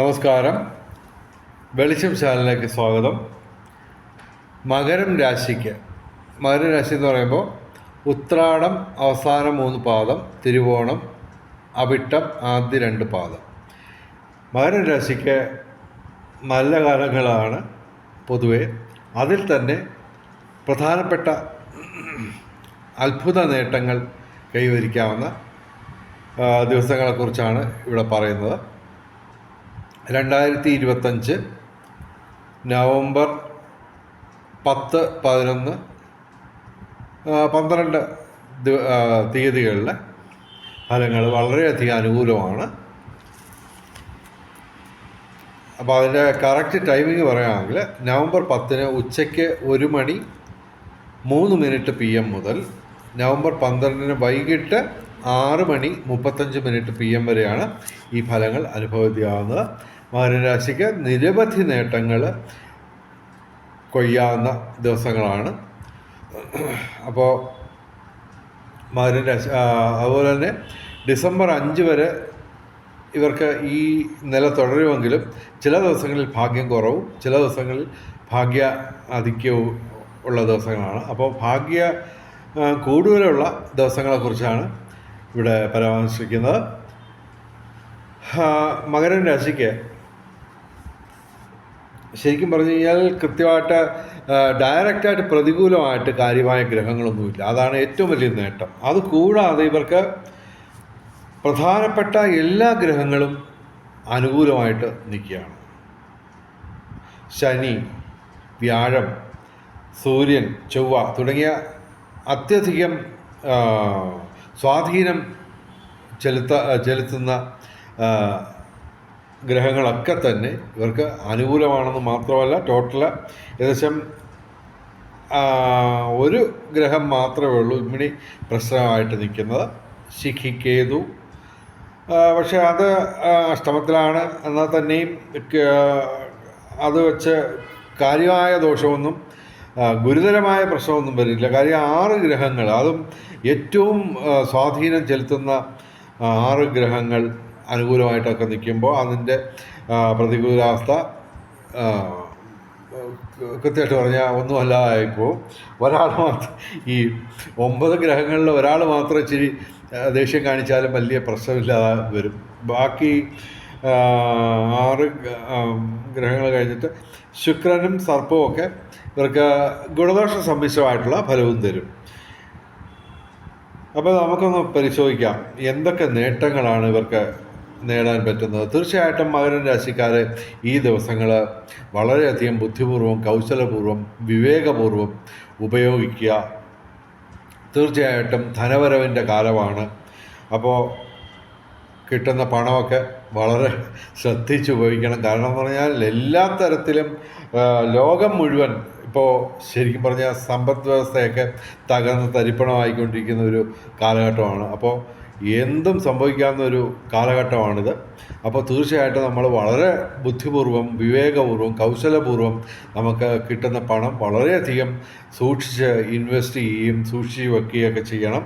നമസ്കാരം. വെളിച്ചം ചാനലിലേക്ക് സ്വാഗതം. മകരം രാശിക്ക്. മകര രാശി എന്ന് പറയുമ്പോൾ ഉത്രാടം അവസാന മൂന്ന് പാദം തിരുവോണം അവിട്ടം ആദ്യ രണ്ട് പാദം. മകരം രാശിക്ക് നല്ല കാലങ്ങളാണ് പൊതുവെ. അതിൽ തന്നെ പ്രധാനപ്പെട്ട അത്ഭുത നേട്ടങ്ങൾ കൈവരിക്കാവുന്ന ദിവസങ്ങളെക്കുറിച്ചാണ് ഇവിടെ പറയുന്നത്. രണ്ടായിരത്തി ഇരുപത്തഞ്ച് നവംബർ പത്ത് പതിനൊന്ന് പന്ത്രണ്ട് തീയതികളിലെ ഫലങ്ങൾ വളരെയധികം അനുകൂലമാണ്. അപ്പോൾ അതിന്റെ കറക്റ്റ് ടൈമിംഗ് പറയുകയാണെങ്കിൽ നവംബർ പത്തിന് ഉച്ചയ്ക്ക് ഒരു മണി മൂന്ന് മിനിറ്റ് പി എം മുതൽ നവംബർ പന്ത്രണ്ടിന് വൈകിട്ട് ആറ് മണി മുപ്പത്തഞ്ച് മിനിറ്റ് പി എം വരെയാണ് ഈ ഫലങ്ങൾ അനുഭവിക്കാവുന്നത്. മകരരാശിക്ക് നിരവധി നേട്ടങ്ങൾ കൊയ്യാവുന്ന ദിവസങ്ങളാണ്. അപ്പോൾ മകരരാശി അതുപോലെ തന്നെ ഡിസംബർ അഞ്ച് വരെ ഇവർക്ക് ഈ നില തുടരുമെങ്കിലും ചില ദിവസങ്ങളിൽ ഭാഗ്യം കുറവും ചില ദിവസങ്ങളിൽ ഭാഗ്യ ആധിക്യവും ഉള്ള ദിവസങ്ങളാണ്. അപ്പോൾ ഭാഗ്യ കൂടുതലുള്ള ദിവസങ്ങളെക്കുറിച്ചാണ് ഇവിടെ പരാമർശിക്കുന്നത്. മകരൻ മകരം രാശിക്ക് ശരിക്കും പറഞ്ഞു കഴിഞ്ഞാൽ കൃത്യമായിട്ട് ഡയറക്റ്റായിട്ട് പ്രതികൂലമായിട്ട് കാര്യമായ ഗ്രഹങ്ങളൊന്നുമില്ല. അതാണ് ഏറ്റവും വലിയ നേട്ടം. അത് കൂടാതെ ഇവർക്ക് പ്രധാനപ്പെട്ട എല്ലാ ഗ്രഹങ്ങളും അനുകൂലമായിട്ട് നിൽക്കുകയാണ്. ശനി വ്യാഴം സൂര്യൻ ചൊവ്വ തുടങ്ങിയ അത്യധികം സ്വാധീനം ചെലുത്ത ചെലുത്തുന്ന ഗ്രഹങ്ങളൊക്കെ തന്നെ ഇവർക്ക് അനുകൂലമാണെന്ന് മാത്രമല്ല ടോട്ടൽ ഏകദേശം ഒരു ഗ്രഹം മാത്രമേ ഉള്ളൂ ഇമ്മിണി പ്രശ്നമായിട്ട് നിൽക്കുന്നത്. ശിഖിക്കേതു പക്ഷേ അത് അഷ്ടമത്തിലാണ് എന്നാൽ തന്നെയും അത് വെച്ച് കാര്യമായ ദോഷമൊന്നും ഗുരുതരമായ പ്രശ്നമൊന്നും വരില്ല. കാര്യം ആറ് ഗ്രഹങ്ങൾ അതും ഏറ്റവും സ്വാധീനം ചെലുത്തുന്ന ആറ് ഗ്രഹങ്ങൾ അനുകൂലമായിട്ടൊക്കെ നിൽക്കുമ്പോൾ അതിന്റെ പ്രതികൂലാവസ്ഥ കൃത്യമായിട്ട് പറഞ്ഞാൽ ഒന്നും അല്ലാതായിപ്പോൾ ഒരാൾ മാത്രം ഈ ഒമ്പത് ഗ്രഹങ്ങളിൽ ഒരാൾ മാത്രം ഇച്ചിരി ദേഷ്യം കാണിച്ചാലും വലിയ പ്രശ്നമില്ലാതെ വരും. ബാക്കി ആറ് ഗ്രഹങ്ങൾ കഴിഞ്ഞിട്ട് ശുക്രനും സർപ്പവും ഒക്കെ ഇവർക്ക് ഗുണദോഷ സമ്മിശ്രമായിട്ടുള്ള ഫലവും തരും. അപ്പോൾ നമുക്കൊന്ന് പരിശോധിക്കാം എന്തൊക്കെ നേട്ടങ്ങളാണ് ഇവർക്ക് നേടാൻ പറ്റുന്നത്. തീർച്ചയായിട്ടും മകര രാശിക്കാരെ ഈ ദിവസങ്ങൾ വളരെയധികം ബുദ്ധിപൂർവം കൗശലപൂർവം വിവേകപൂർവം ഉപയോഗിക്കുക. തീർച്ചയായിട്ടും ധനവരവിന്റെ കാലമാണ്. അപ്പോൾ കിട്ടുന്ന പണമൊക്കെ വളരെ ശ്രദ്ധിച്ച് ഉപയോഗിക്കണം. കാരണം എന്ന് പറഞ്ഞാൽ എല്ലാ തരത്തിലും ലോകം മുഴുവൻ ഇപ്പോൾ ശരിക്കും പറഞ്ഞാൽ സമ്പദ് വ്യവസ്ഥയൊക്കെ തകർന്ന് തരിപ്പണമായിക്കൊണ്ടിരിക്കുന്ന ഒരു കാലഘട്ടമാണ്. അപ്പോൾ എന്തും സംഭവിക്കാവുന്ന ഒരു കാലഘട്ടമാണിത്. അപ്പോൾ തീർച്ചയായിട്ടും നമ്മൾ വളരെ ബുദ്ധിപൂർവം വിവേകപൂർവം കൗശലപൂർവം നമുക്ക് കിട്ടുന്ന പണം വളരെയധികം സൂക്ഷിച്ച് ഇൻവെസ്റ്റ് ചെയ്യുകയും സൂക്ഷിച്ച് വെക്കുകയൊക്കെ ചെയ്യണം.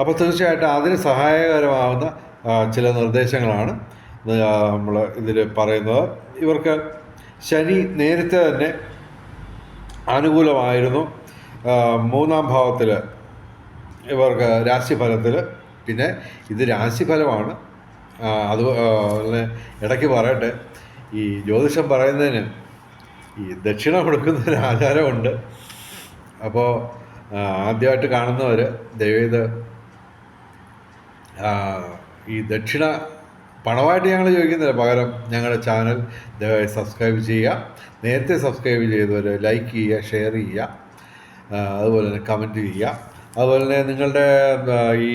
അപ്പോൾ തീർച്ചയായിട്ടും അതിന് സഹായകരമാകുന്ന ചില നിർദ്ദേശങ്ങളാണ് നമ്മൾ ഇതിൽ പറയുന്നത്. ഇവർക്ക് ശനി നേരത്തെ തന്നെ അനുകൂലമായിരുന്നു. മൂന്നാം ഭാവത്തിൽ ഇവർക്ക് രാശിഫലത്തിൽ. പിന്നെ ഇത് രാശിഫലമാണ്. അത് ഇടയ്ക്ക് പറയട്ടെ. ഈ ജ്യോതിഷം പറയുന്നതിന് ഈ ദക്ഷിണ കൊടുക്കുന്ന ഒരു ആചാരമുണ്ട്. അപ്പോൾ ആദ്യമായിട്ട് കാണുന്നവർ ദയവേത് ഈ ദക്ഷിണ പണമായിട്ട് ഞങ്ങൾ ചോദിക്കുന്നില്ല. പകരം ഞങ്ങളുടെ ചാനൽ ദയവായി സബ്സ്ക്രൈബ് ചെയ്യുക. നേരത്തെ സബ്സ്ക്രൈബ് ചെയ്തവർ ലൈക്ക് ചെയ്യുക ഷെയർ ചെയ്യുക. അതുപോലെ തന്നെ കമന്റ് ചെയ്യുക. അതുപോലെ തന്നെ നിങ്ങളുടെ ഈ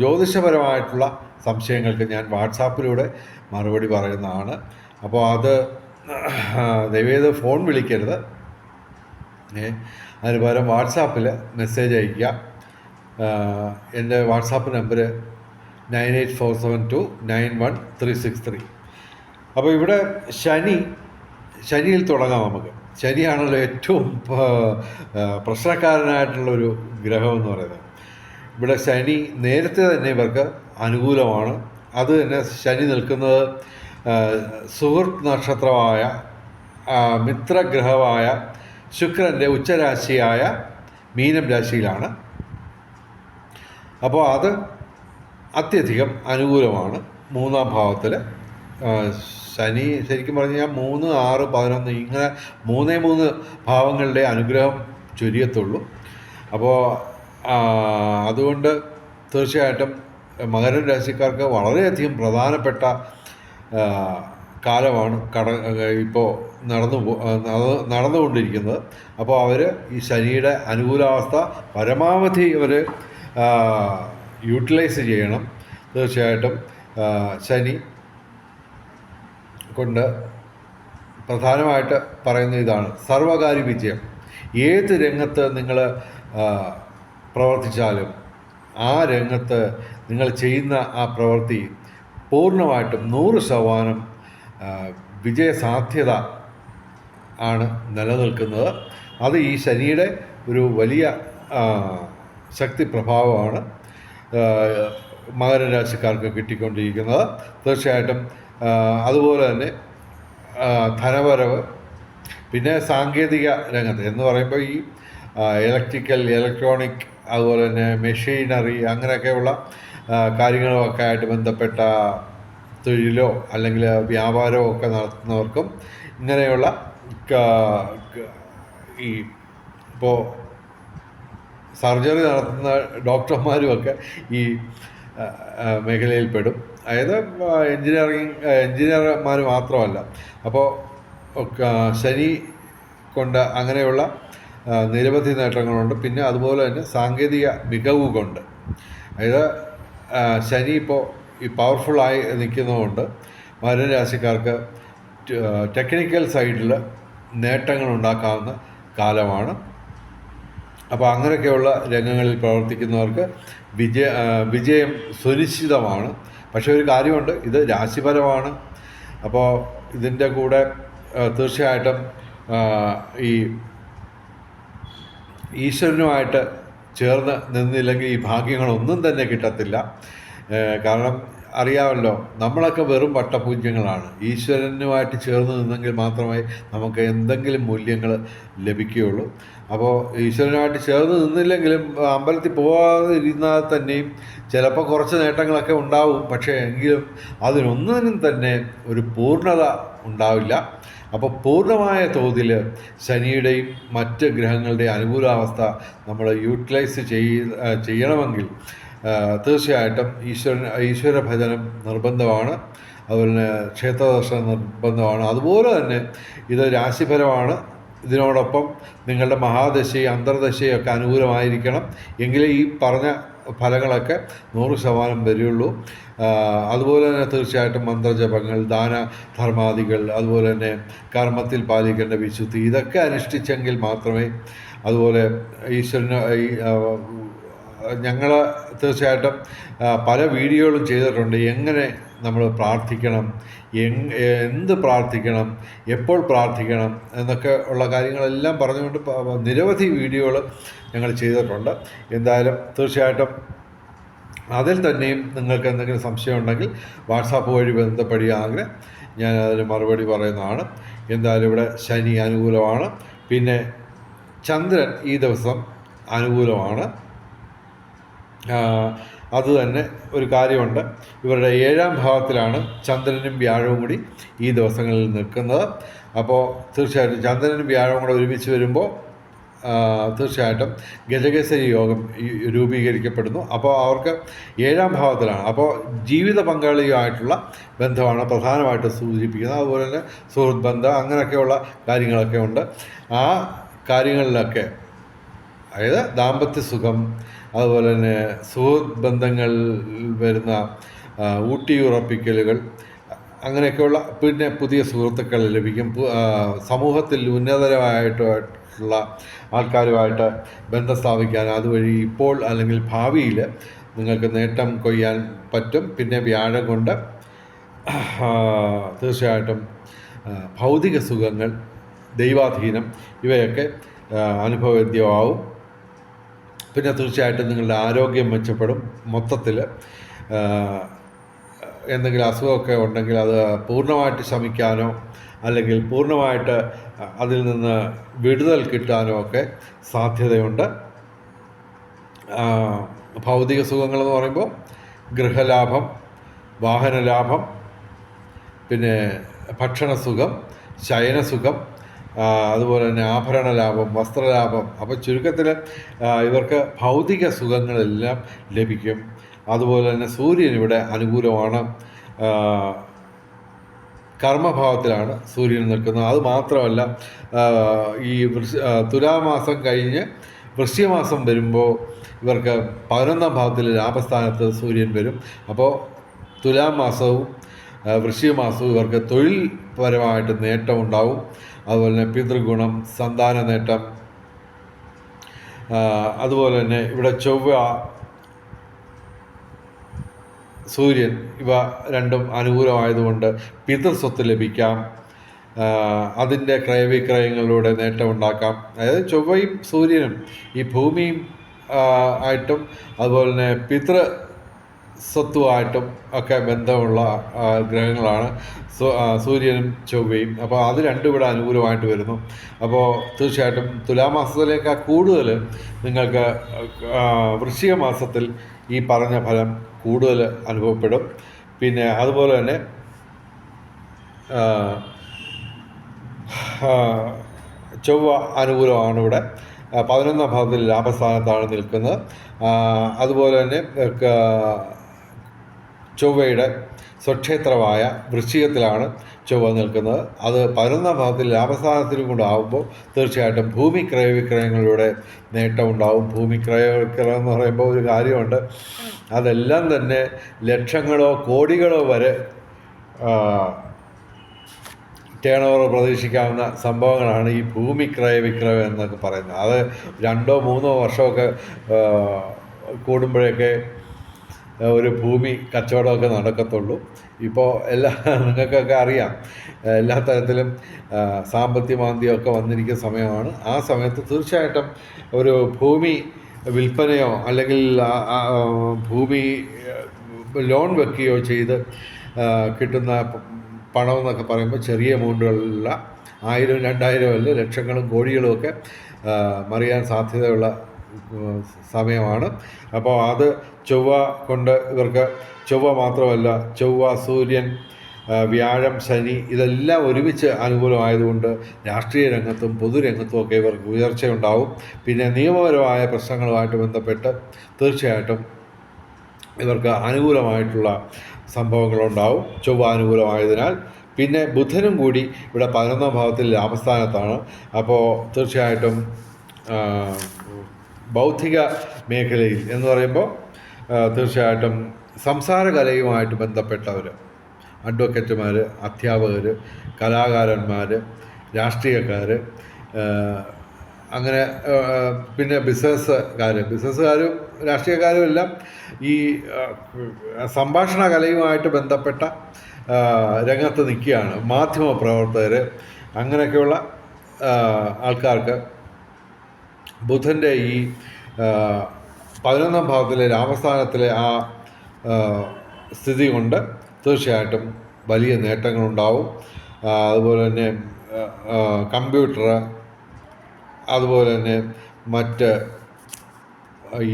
ജ്യോതിഷപരമായിട്ടുള്ള സംശയങ്ങൾക്ക് ഞാൻ വാട്സാപ്പിലൂടെ മറുപടി പറയുന്നതാണ്. അപ്പോൾ അത് ദയവേത് ഫോൺ വിളിക്കരുത്. അതിന് പകരം വാട്സാപ്പിൽ മെസ്സേജ് അയയ്ക്കുക. എന്റെ WhatsApp number nine eight four seven two nine one three six three. അപ്പോൾ ഇവിടെ ശനി ശനിയിൽ തുടങ്ങാം നമുക്ക്. ശനിയാണല്ലോ ഏറ്റവും പ്രശ്നക്കാരനായിട്ടുള്ള ഒരു ഗ്രഹം എന്ന് പറയുന്നത്. ഇവിടെ ശനി നേരത്തെ തന്നെ ഇവർക്ക് അനുകൂലമാണ്. അത് തന്നെ ശനി നിൽക്കുന്നത് സുഹൃത്ത് നക്ഷത്രമായ മിത്രഗ്രഹമായ ശുക്രന്റെ ഉച്ചരാശിയായ മീനം രാശിയിലാണ്. അപ്പോൾ അത് അത്യധികം അനുകൂലമാണ് മൂന്നാം ഭാവത്തിൽ ശനി ശരിക്കും പറഞ്ഞു കഴിഞ്ഞാൽ മൂന്ന് ആറ് പതിനൊന്ന് ഇങ്ങനെ മൂന്നേ മൂന്ന് ഭാവങ്ങളുടെ അനുഗ്രഹം ചൊരിയത്തുള്ളൂ. അപ്പോൾ അതുകൊണ്ട് തീർച്ചയായിട്ടും മകരം രാശിക്കാർക്ക് വളരെയധികം പ്രധാനപ്പെട്ട കാലമാണ് കട ഇപ്പോൾ നടന്നു നടന്നുകൊണ്ടിരിക്കുന്നത്. അപ്പോൾ അവർ ഈ ശനിയുടെ അനുകൂലാവസ്ഥ പരമാവധി അവർ യൂട്ടിലൈസ് ചെയ്യണം. തീർച്ചയായിട്ടും ശനി കൊണ്ട് പ്രധാനമായിട്ട് പറയുന്ന ഇതാണ്. സർവകാര്യ വിജയം. ഏത് രംഗത്ത് നിങ്ങൾ പ്രവർത്തിച്ചാലും ആ രംഗത്ത് നിങ്ങൾ ചെയ്യുന്ന ആ പ്രവൃത്തി പൂർണമായിട്ടും നൂറ് ശതമാനം വിജയസാധ്യത ആണ് നിലനിൽക്കുന്നത്. അത് ഈ ശനിയുടെ ഒരു വലിയ ശക്തി പ്രഭാവമാണ് മകരരാശിക്കാർക്ക് കിട്ടിക്കൊണ്ടിരിക്കുന്നത്. തീർച്ചയായിട്ടും അതുപോലെ തന്നെ ധനവരവ് പിന്നെ സാങ്കേതിക രംഗത്ത് എന്ന് പറയുമ്പോൾ ഈ ഇലക്ട്രിക്കൽ ഇലക്ട്രോണിക് അതുപോലെ തന്നെ മെഷീനറി അങ്ങനെയൊക്കെയുള്ള കാര്യങ്ങളുമൊക്കെ ആയിട്ട് ബന്ധപ്പെട്ട തൊഴിലോ അല്ലെങ്കിൽ വ്യാപാരമോ ഒക്കെ നടത്തുന്നവർക്കും ഇങ്ങനെയുള്ള ഈ ഇപ്പോൾ സർജറി നടത്തുന്ന ഡോക്ടർമാരുമൊക്കെ ഈ മേഖലയിൽപ്പെടും. അതായത് എഞ്ചിനീയറിംഗ് എഞ്ചിനീയർമാർ മാത്രമല്ല. അപ്പോൾ ശനി കൊണ്ട് അങ്ങനെയുള്ള നിരവധി നേട്ടങ്ങളുണ്ട്. പിന്നെ അതുപോലെ തന്നെ സാങ്കേതിക മികവ് കൊണ്ട്. അതായത് ശനി ഇപ്പോൾ ഈ പവർഫുള്ളായി നിൽക്കുന്നതുകൊണ്ട് മകരരാശിക്കാർക്ക് ടെക്നിക്കൽ സൈഡിൽ നേട്ടങ്ങൾ ഉണ്ടാക്കാവുന്ന കാലമാണ്. അപ്പോൾ അങ്ങനെയൊക്കെയുള്ള രംഗങ്ങളിൽ പ്രവർത്തിക്കുന്നവർക്ക് വിജയ വിജയം സുനിശ്ചിതമാണ്. പക്ഷേ ഒരു കാര്യമുണ്ട് ഇത് രാശിഫലമാണ്. അപ്പോൾ ഇതിന്റെ കൂടെ തീർച്ചയായിട്ടും ഈ ഈശ്വരനുമായിട്ട് ചേർന്ന് നിന്നില്ലെങ്കിൽ ഈ ഭാഗ്യങ്ങളൊന്നും തന്നെ കിട്ടത്തില്ല. കാരണം അറിയാമല്ലോ നമ്മളൊക്കെ വെറും വട്ടപൂജ്യങ്ങളാണ്. ഈശ്വരനുമായിട്ട് ചേർന്ന് നിന്നെങ്കിൽ മാത്രമേ നമുക്ക് എന്തെങ്കിലും മൂല്യങ്ങൾ ലഭിക്കുകയുള്ളൂ. അപ്പോൾ ഈശ്വരനുമായിട്ട് ചേർന്ന് നിന്നില്ലെങ്കിലും അമ്പലത്തിൽ പോകാതെ ഇരുന്നാൽ തന്നെയും ചിലപ്പോൾ കുറച്ച് നേട്ടങ്ങളൊക്കെ ഉണ്ടാവും. പക്ഷേ എങ്കിലും അതിനൊന്നിനും തന്നെ ഒരു പൂർണത ഉണ്ടാവില്ല. അപ്പോൾ പൂർണമായ തോതിൽ ശനിയുടെയും മറ്റ് ഗ്രഹങ്ങളുടെയും അനുകൂലാവസ്ഥ നമ്മൾ യൂട്ടിലൈസ് ചെയ്യണമെങ്കിൽ തീർച്ചയായിട്ടും ഈശ്വരൻ ഈശ്വര ഭജനം നിർബന്ധമാണ്. അതുപോലെ ക്ഷേത്രദർശനം നിർബന്ധമാണ്. അതുപോലെ തന്നെ ഇത് രാശിഫലമാണ്. ഇതിനോടൊപ്പം നിങ്ങളുടെ മഹാദശയും അന്തർദശയും ഒക്കെ അനുകൂലമായിരിക്കണം. എങ്കിലേ ഈ പറഞ്ഞ ഫലങ്ങളൊക്കെ നൂറ് ശതമാനം വരികയുള്ളൂ. അതുപോലെ തന്നെ തീർച്ചയായിട്ടും മന്ത്രജപങ്ങൾ ദാന ധർമാദികൾ അതുപോലെ തന്നെ കർമ്മത്തിൽ പാലിക്കേണ്ട വിശുദ്ധി ഇതൊക്കെ അനുഷ്ഠിച്ചെങ്കിൽ മാത്രമേ അതുപോലെ ഈശ്വരന് ഞങ്ങൾ തീർച്ചയായിട്ടും പല വീഡിയോകളും ചെയ്തിട്ടുണ്ട്. എങ്ങനെ നമ്മൾ പ്രാർത്ഥിക്കണം എന്ത് പ്രാർത്ഥിക്കണം എപ്പോൾ പ്രാർത്ഥിക്കണം എന്നൊക്കെ ഉള്ള കാര്യങ്ങളെല്ലാം പറഞ്ഞുകൊണ്ട് നിരവധി വീഡിയോകൾ ഞങ്ങൾ ചെയ്തിട്ടുണ്ട്. എന്തായാലും തീർച്ചയായിട്ടും അതിൽ തന്നെയും നിങ്ങൾക്ക് എന്തെങ്കിലും സംശയം ഉണ്ടെങ്കിൽ വാട്സാപ്പ് വഴി ബന്ധപ്പെടുകയാണെങ്കിൽ ഞാൻ അതിന് മറുപടി പറയുന്നതാണ്. എന്തായാലും ഇവിടെ ശനി അനുകൂലമാണ്. പിന്നെ ചന്ദ്രൻ ഈ ദിവസം അനുകൂലമാണ്. ആ, അത് തന്നെ ഒരു കാര്യമുണ്ട്. ഇവരുടെ ഏഴാം ഭാവത്തിലാണ് ചന്ദ്രനും വ്യാഴവും കൂടി ഈ ദിവസങ്ങളിൽ നിൽക്കുന്നത്. അപ്പോൾ തീർച്ചയായിട്ടും ചന്ദ്രനും വ്യാഴവും കൂടെ ഒരുമിച്ച് വരുമ്പോൾ തീർച്ചയായിട്ടും ഗജകേസരി യോഗം രൂപീകരിക്കപ്പെടുന്നു. അപ്പോൾ അവർക്ക് ഏഴാം ഭാവത്തിലാണ്. അപ്പോൾ ജീവിത പങ്കാളിയുമായിട്ടുള്ള ബന്ധമാണ് പ്രധാനമായിട്ട് സൂചിപ്പിക്കുന്നത്. അതുപോലെ തന്നെ സുഹൃത്ത് ബന്ധം അങ്ങനെയൊക്കെയുള്ള കാര്യങ്ങളൊക്കെ ഉണ്ട്. ആ കാര്യങ്ങളിലൊക്കെ അതായത് ദാമ്പത്യ സുഖം അതുപോലെ തന്നെ സുഹൃത്ത് ബന്ധങ്ങൾ വരുന്ന ഊട്ടി ഊട്ടിയുറപ്പിക്കലുകൾ അങ്ങനെയൊക്കെയുള്ള പിന്നെ പുതിയ സുഹൃത്തുക്കൾ ലഭിക്കും. സമൂഹത്തിൽ ഉന്നതരമായിട്ടുള്ള ആൾക്കാരുമായിട്ട് ബന്ധം സ്ഥാപിക്കാൻ അതുവഴി ഇപ്പോൾ അല്ലെങ്കിൽ ഭാവിയിൽ നിങ്ങൾക്ക് നേട്ടം കൊയ്യാൻ പറ്റും. പിന്നെ വ്യാഴം കൊണ്ട് തീർച്ചയായിട്ടും ഭൗതിക സുഖങ്ങൾ ദൈവാധീനം ഇവയൊക്കെ അനുഭവവേദ്യമാവും. പിന്നെ തീർച്ചയായിട്ടും നിങ്ങളുടെ ആരോഗ്യം മെച്ചപ്പെടും മൊത്തത്തിൽ. എന്തെങ്കിലും അസുഖമൊക്കെ ഉണ്ടെങ്കിൽ അത് പൂർണമായിട്ട് ശമിക്കാനോ അല്ലെങ്കിൽ പൂർണമായിട്ട് അതിൽ നിന്ന് വിടുതൽ കിട്ടാനോ ഒക്കെ സാധ്യതയുണ്ട്. ഭൗതിക സുഖങ്ങളെന്ന് പറയുമ്പോൾ ഗൃഹലാഭം വാഹനലാഭം പിന്നെ ഭക്ഷണസുഖം ശയനസുഖം അതുപോലെ തന്നെ ആഭരണ ലാഭം വസ്ത്രലാഭം അപ്പോൾ ചുരുക്കത്തിൽ ഇവർക്ക് ഭൗതിക സുഖങ്ങളെല്ലാം ലഭിക്കും. അതുപോലെ തന്നെ സൂര്യൻ ഇവിടെ അനുകൂലമാണ്. കർമ്മഭാവത്തിലാണ് സൂര്യൻ നിൽക്കുന്നത്. അത് മാത്രമല്ല ഈ തുലാമാസം കഴിഞ്ഞ് വൃശ്യമാസം വരുമ്പോൾ ഇവർക്ക് പതിനൊന്നാം ഭാവത്തിൽ ലാഭസ്ഥാനത്ത് സൂര്യൻ വരും. അപ്പോൾ വൃശ്ചികമാസവും ഇവർക്ക് തൊഴിൽ പരമായിട്ട് നേട്ടം ഉണ്ടാവും അതുപോലെ തന്നെ പിതൃഗുണം സന്താന നേട്ടം. അതുപോലെ തന്നെ ഇവിടെ ചൊവ്വ സൂര്യൻ ഇവ രണ്ടും അനുകൂലമായതുകൊണ്ട് പിതൃസ്വത്ത് ലഭിക്കാം. അതിന്റെ ക്രയവിക്രയങ്ങളിലൂടെ നേട്ടമുണ്ടാക്കാം. അതായത് ചൊവ്വയും സൂര്യനും ഈ ഭൂമിയും ആയിട്ടും അതുപോലെ തന്നെ പിതൃ സ്വത്തുമായിട്ടും ഒക്കെ ബന്ധമുള്ള ഗ്രഹങ്ങളാണ്. സൂര്യനും ചൊവ്വയും. അപ്പോൾ അത് രണ്ടും ഇവിടെ അനുകൂലമായിട്ട് വരുന്നു. അപ്പോൾ തീർച്ചയായിട്ടും തുലാമാസത്തിലേക്കാൾ കൂടുതൽ നിങ്ങൾക്ക് വൃശ്ചിക മാസത്തിൽ ഈ പറഞ്ഞ ഫലം കൂടുതൽ അനുഭവപ്പെടും. പിന്നെ അതുപോലെ തന്നെ ചൊവ്വ അനുകൂലമാണ് ഇവിടെ. പതിനൊന്നാം ഭാഗത്തിൽ ലാഭസ്ഥാനത്താണ് നിൽക്കുന്നത്. അതുപോലെ തന്നെ ചൊവ്വയുടെ സ്വക്ഷേത്രമായ വൃശ്ചികത്തിലാണ് ചൊവ്വ നിൽക്കുന്നത്. അത് പതിനൊന്നാം ഭാവത്തിൽ ലാഭസ്ഥാനത്തിലും കൂടെ ആകുമ്പോൾ തീർച്ചയായിട്ടും ഭൂമി ക്രയവിക്രയങ്ങളിലൂടെ നേട്ടമുണ്ടാവും ഭൂമി ക്രയവിക്രയം എന്ന് പറയുമ്പോൾ ഒരു കാര്യമുണ്ട്. അതെല്ലാം തന്നെ ലക്ഷങ്ങളോ കോടികളോ വരെ ടേൺ ഓവർ പ്രതീക്ഷിക്കാവുന്ന സംഭവങ്ങളാണ് ഈ ഭൂമി ക്രയവിക്രയം എന്നൊക്കെ പറയുന്നത്. അത് രണ്ടോ മൂന്നോ വർഷമൊക്കെ കൂടുമ്പോഴൊക്കെ ഒരു ഭൂമി കച്ചവടമൊക്കെ നടക്കത്തുള്ളൂ. ഇപ്പോൾ എല്ലാ നിങ്ങൾക്കൊക്കെ അറിയാം എല്ലാ തരത്തിലും സാമ്പത്തിക മാന്ദ്യമൊക്കെ വന്നിരിക്കുന്ന സമയമാണ്. ആ സമയത്ത് തീർച്ചയായിട്ടും ഒരു ഭൂമി വിൽപ്പനയോ അല്ലെങ്കിൽ ഭൂമി ലോൺ വെക്കുകയോ ചെയ്ത് കിട്ടുന്ന പണം എന്നൊക്കെ പറയുമ്പോൾ ചെറിയ എമൗണ്ടുകളിലുള്ള ആയിരം രണ്ടായിരം അല്ല ലക്ഷങ്ങളും കോടികളും ഒക്കെ മറിയാൻ സാധ്യതയുള്ള സമയമാണ്. അപ്പോൾ അത് ചൊവ്വ കൊണ്ട് ഇവർക്ക് ചൊവ്വ മാത്രമല്ല ചൊവ്വ സൂര്യൻ വ്യാഴം ശനി ഇതെല്ലാം ഒരുമിച്ച് അനുകൂലമായതുകൊണ്ട് രാഷ്ട്രീയ രംഗത്തും പൊതുരംഗത്തും ഒക്കെ ഇവർക്ക് ഉയർച്ചയുണ്ടാവും. പിന്നെ നിയമപരമായ പ്രശ്നങ്ങളുമായിട്ട് ബന്ധപ്പെട്ട് തീർച്ചയായിട്ടും ഇവർക്ക് അനുകൂലമായിട്ടുള്ള സംഭവങ്ങളുണ്ടാവും ചൊവ്വ അനുകൂലമായതിനാൽ. പിന്നെ ബുധനും കൂടി ഇവിടെ പതിനൊന്നാം ഭാവത്തിൽ ലാഭസ്ഥാനത്താണ് അപ്പോൾ തീർച്ചയായിട്ടും ബൗദ്ധിക മേഖലയിൽ എന്ന് പറയുമ്പോൾ തീർച്ചയായിട്ടും സംസാര കലയുമായിട്ട് ബന്ധപ്പെട്ടവർ അഡ്വക്കറ്റുമാർ അധ്യാപകർ കലാകാരന്മാർ രാഷ്ട്രീയക്കാർ അങ്ങനെ പിന്നെ ബിസിനസ്സുകാർ ബിസിനസ്സുകാരും രാഷ്ട്രീയക്കാരും എല്ലാം ഈ സംഭാഷണ കലയുമായിട്ട് ബന്ധപ്പെട്ട രംഗത്ത് നിൽക്കുകയാണ്. മാധ്യമ പ്രവർത്തകർ അങ്ങനെയൊക്കെയുള്ള ആൾക്കാർക്ക് ബുധന്റെ ഈ പതിനൊന്നാം ഭാവത്തിലെ രാമസ്ഥാനത്തിലെ ആ സ്ഥിതി കൊണ്ട് തീർച്ചയായിട്ടും വലിയ നേട്ടങ്ങളുണ്ടാവും. അതുപോലെ തന്നെ കമ്പ്യൂട്ടർ അതുപോലെ തന്നെ മറ്റ്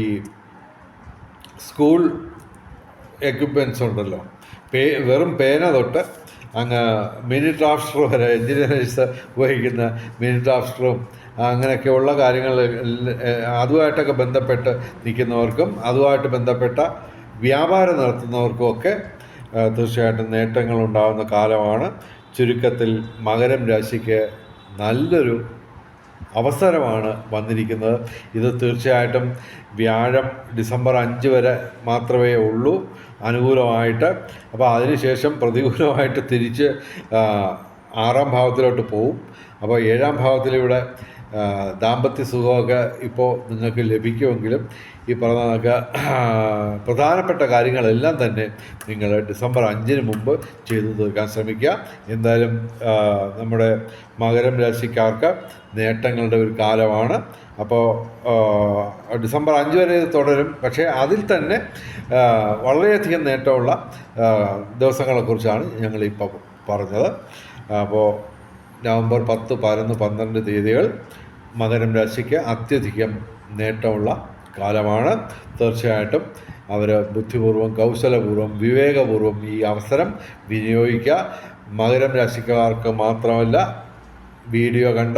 ഈ സ്കൂൾ എക്യുപ്മെന്റ്സ് ഉണ്ടല്ലോ. പേ വെറും പേന തൊട്ട് അങ്ങ് മിനി ഡ്രാഫ്റ്റർ വരെ എഞ്ചിനീയേഴ്സ് ഉപയോഗിക്കുന്ന മിനി ഡ്രാഫ്റ്ററും അങ്ങനെയൊക്കെയുള്ള കാര്യങ്ങൾ അതുമായിട്ടൊക്കെ ബന്ധപ്പെട്ട് നിൽക്കുന്നവർക്കും അതുമായിട്ട് ബന്ധപ്പെട്ട വ്യാപാരം നടത്തുന്നവർക്കും ഒക്കെ തീർച്ചയായിട്ടും നേട്ടങ്ങൾ ഉണ്ടാകുന്ന കാലമാണ്. ചുരുക്കത്തിൽ മകരം രാശിക്ക് നല്ലൊരു അവസരമാണ് വന്നിരിക്കുന്നത്. ഇത് തീർച്ചയായിട്ടും വ്യാഴം ഡിസംബർ അഞ്ച് വരെ മാത്രമേ ഉള്ളൂ അനുകൂലമായിട്ട്. അപ്പോൾ അതിനുശേഷം പ്രതികൂലമായിട്ട് തിരിച്ച് ആറാം ഭാവത്തിലോട്ട് പോവും. അപ്പോൾ ഏഴാം ഭാവത്തിലിവിടെ ദാമ്പത്യ സുഖമൊക്കെ ഇപ്പോൾ നിങ്ങൾക്ക് ലഭിക്കുമെങ്കിലും ഈ പറഞ്ഞ പ്രധാനപ്പെട്ട കാര്യങ്ങളെല്ലാം തന്നെ നിങ്ങൾ ഡിസംബർ അഞ്ചിന് മുമ്പ് ചെയ്തു തീർക്കാൻ ശ്രമിക്കുക. എന്തായാലും നമ്മുടെ മകരം രാശിക്കാർക്ക് നേട്ടങ്ങളുടെ ഒരു കാലമാണ്. അപ്പോൾ ഡിസംബർ അഞ്ച് വരെ ഇത് തുടരും. പക്ഷേ അതിൽ തന്നെ വളരെയധികം നേട്ടമുള്ള ദിവസങ്ങളെക്കുറിച്ചാണ് ഞങ്ങളിപ്പോൾ പറഞ്ഞത്. അപ്പോൾ നവംബർ പത്ത് പതിനൊന്ന് പന്ത്രണ്ട് തീയതികൾ മകരം രാശിക്ക് അത്യധികം നേട്ടമുള്ള കാലമാണ്. തീർച്ചയായിട്ടും അവർ ബുദ്ധിപൂർവം കൗശലപൂർവം വിവേകപൂർവം ഈ അവസരം വിനിയോഗിക്കുക. മകരം രാശിക്കാർക്ക് മാത്രമല്ല വീഡിയോ കണ്ട